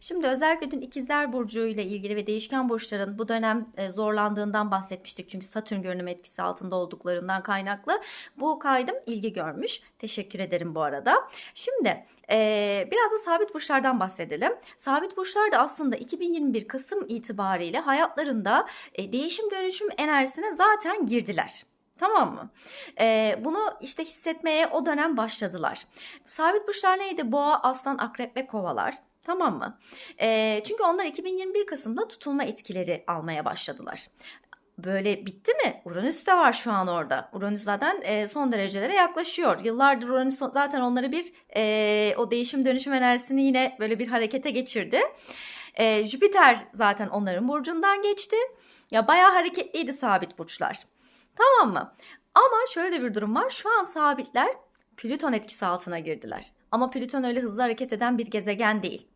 Şimdi özellikle dün ikizler burcu ile ilgili ve değişken burçların bu dönem e, zorlandığından bahsetmiştik. Çünkü Satürn görünüm etkisi altında olduklarından kaynaklı. Bu kaydım ilgi görmüş. Teşekkür ederim bu arada. Şimdi e, biraz da sabit burçlardan bahsedelim. Sabit burçlar da aslında 2021 Kasım itibariyle hayatlarında e, değişim dönüşüm enerjisine zaten girdiler. Tamam mı? Ee, bunu işte hissetmeye o dönem başladılar. Sabit burçlar neydi? Boğa, aslan, akrep ve kovalar. Tamam mı? Ee, çünkü onlar 2021 Kasım'da tutulma etkileri almaya başladılar. Böyle bitti mi? Uranüs de var şu an orada. Uranüs zaten e, son derecelere yaklaşıyor. Yıllardır Uranüs zaten onları bir e, o değişim dönüşüm enerjisini yine böyle bir harekete geçirdi. E, Jüpiter zaten onların burcundan geçti. Ya bayağı hareketliydi sabit burçlar. Tamam mı? Ama şöyle de bir durum var. Şu an sabitler Plüton etkisi altına girdiler. Ama Plüton öyle hızlı hareket eden bir gezegen değil.